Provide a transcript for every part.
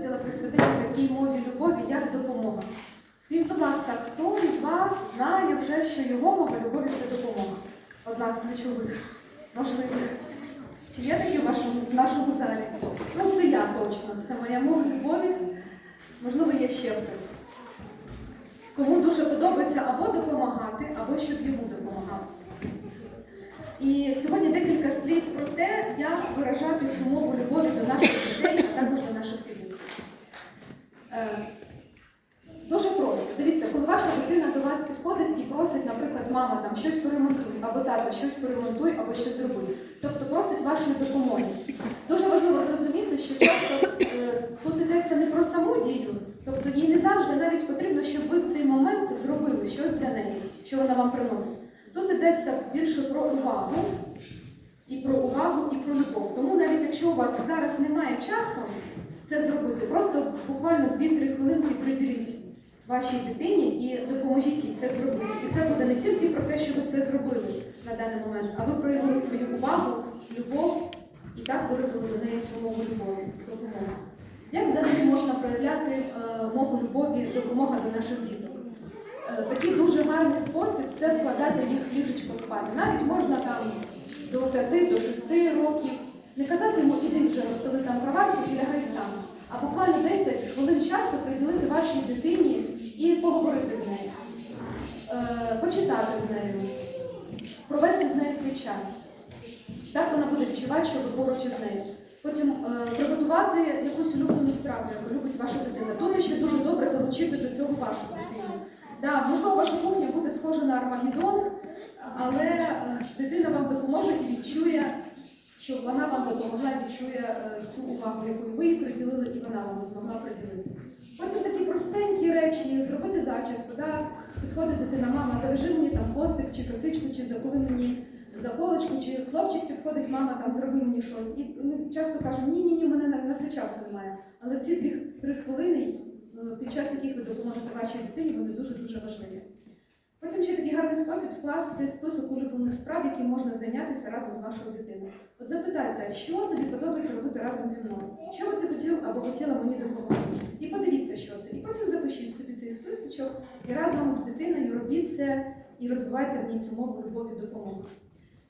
хотіла присвятити такій мові любові, як допомога. Скажіть, будь ласка, хто із вас знає вже, що його мова любові це допомога? Одна з ключових, важливих. Чи є такі в вашому в нашому залі? Ну, це я точно. Це моя мова любові. Можливо, є ще хтось. Кому дуже подобається або допомагати, або щоб йому допомагали. І сьогодні декілька слів про те, як виражати цю мову любові до наших дітей, а також до наших підлітків. Е, Дуже просто. Дивіться, коли ваша дитина до вас підходить і просить, наприклад, мама там щось поремонтуй, або тато щось поремонтуй, або щось зроби. Тобто просить вашої допомоги. Дуже важливо зрозуміти, що часто е, тут йдеться не про саму дію, тобто їй не завжди навіть потрібно, щоб ви в цей момент зробили щось для неї, що вона вам приносить. Тут йдеться більше про увагу, і про увагу, і про любов. Тому навіть якщо у вас зараз немає часу це зробити, просто буквально 2-3 хвилинки приділіть вашій дитині і допоможіть їй це зробити. І це буде не тільки про те, що ви це зробили на даний момент, а ви проявили свою увагу, любов і так виразили до неї цю мову любові, допомоги. Як взагалі можна проявляти е, мову любові, допомога до наших діток? Е, Такий дуже гарний спосіб це вкладати їх в ліжечко спати. Навіть можна там до 5 до 6 років. Не казати йому, іди вже розстели там кроватку і лягай сам. А буквально 10 хвилин часу приділити вашій дитині і поговорити з нею, е, почитати з нею, провести з нею цей час. Так вона буде відчувати, що ви поруч із нею. Потім е, приготувати якусь улюблену страву, яку любить ваша дитина. Тут ще дуже добре залучити до цього вашу дитину. Да, можливо, ваша кухня буде схожа на Армагеддон, але е, дитина вам допоможе і відчує, що вона вам допомогла, відчує цю увагу, яку ви їй приділили, і вона вам змогла приділити. Речі, зробити зачіску, да? підходить дитина, мама, завяжи мені там хвостик чи косичку, чи заколи мені заколочку, чи хлопчик підходить, мама там зроби мені щось. І ми часто кажемо, ні, ні, в мене на, це часу немає. Але ці дві три хвилини, е, під час яких ви допоможете вашій дитині, вони дуже дуже важливі. Потім ще такий гарний спосіб скласти список улюблених справ, які можна зайнятися разом з вашою дитиною. От запитайте, що тобі подобається робити разом зі мною? Що би ти хотів або хотіла мені допомогти? І подивіться, що це. І потім запишіть собі цей списочок і разом з дитиною робіть це і розвивайте в ній цю мову любові допомоги.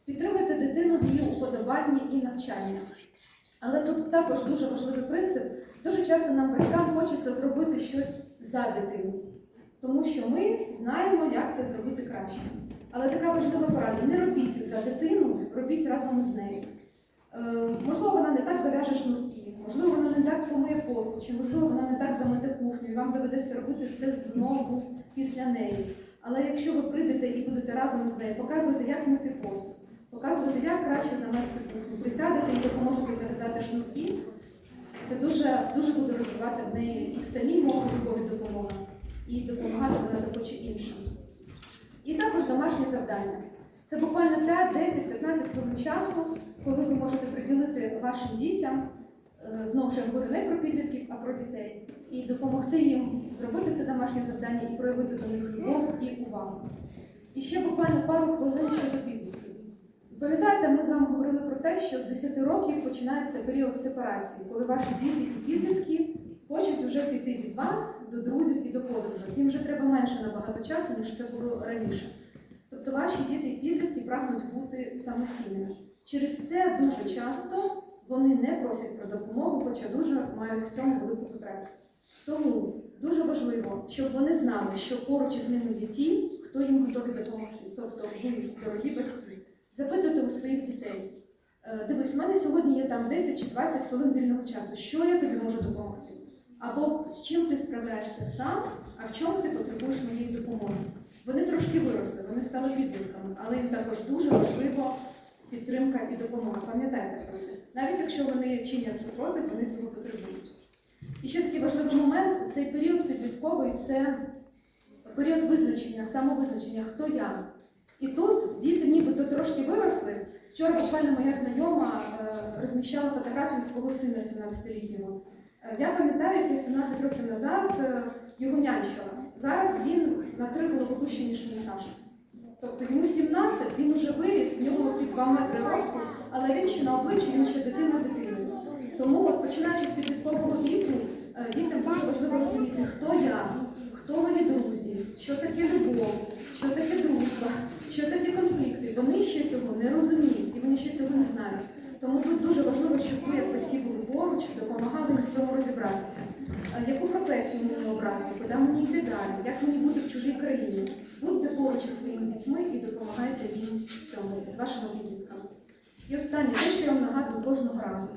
Підтримуйте дитину в її уподобанні і навчанні. Але тут також дуже важливий принцип. Дуже часто нам батькам хочеться зробити щось за дитину, тому що ми знаємо, як це зробити краще. Але така важлива порада: не робіть за дитину, робіть разом з нею. Е, можливо, вона не так зав'яже шнурки, можливо, вона не так помиє посуд, чи можливо вона не так замете кухню, і вам доведеться робити це знову після неї. Але якщо ви прийдете і будете разом з нею, показувати, як мити посуд, показувати, як краще замести кухню, присядете і допоможете зав'язати шнурки, це дуже, дуже буде розвивати в неї і в самій мові любові допомога, і допомагати вона захоче іншим. І також домашні завдання. Це буквально 5, 10, 15 хвилин часу, коли ви можете приділити вашим дітям, знову ж я говорю не про підлітків, а про дітей, і допомогти їм зробити це домашнє завдання і проявити до них любов і увагу. І ще буквально пару хвилин щодо підлітків. Пам'ятаєте, ми з вами говорили про те, що з 10 років починається період сепарації, коли ваші діти і підлітки хочуть вже піти від вас до друзів і до подружок. Їм вже треба менше набагато часу, ніж це було раніше. Тобто ваші діти і підлітки прагнуть бути самостійними. Через це дуже часто вони не просять про допомогу, хоча дуже мають в цьому велику потребу. Тому дуже важливо, щоб вони знали, що поруч із ними є ті, хто їм готові допомогти. Тобто ви, дорогі батьки, запитуйте у своїх дітей. «Е, Дивись, у мене сьогодні є там 10 чи 20 хвилин вільного часу. Що я тобі можу допомогти? Або з чим ти справляєшся сам, а в чому ти потребуєш моєї допомоги? Вони трошки виросли, вони стали підлітками, але їм також дуже важливо підтримка і допомога. Пам'ятайте про це. Навіть якщо вони чинять супротив, вони цього потребують. І ще такий важливий момент: цей період підлітковий це період визначення, самовизначення, хто я. І тут діти нібито трошки виросли. Вчора буквально моя знайома е, розміщала фотографію свого сина 17-літнього. Е, Я пам'ятаю, як я 17 років назад е, його нянчила. Зараз він на три голови вище, ніж мій Саша. Тобто йому 17, він уже виріс, в нього під 2 метри росту, але він ще на обличчі, він ще дитина дитини. Тому, починаючи з підліткового віку, е, дітям дуже важливо розуміти, хто я, хто мої друзі, що таке любов, що таке дружба, що таке конфлікти. Вони ще цього не розуміють і вони ще цього не знають. Тому тут дуже важливо, щоб ви, як батьки, були поруч, допомагали в цьому розібратися. Е, яку професію мені обрати, куди мені йти далі, як мені бути в чужій країні? Поруч із своїми дітьми і допомагайте їм цьому з вашими підлітками. І останнє, те, що я вам нагадую кожного разу.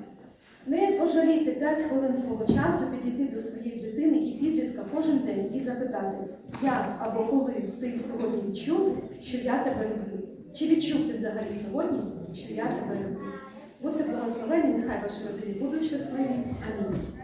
Не пожалійте 5 хвилин свого часу підійти до своєї дитини і підлітка кожен день і запитати, як або коли ти сьогодні відчув, що я тебе люблю. Чи відчув ти взагалі сьогодні, що я тебе люблю? Будьте благословені, нехай ваші родини будуть щасливі. Амінь.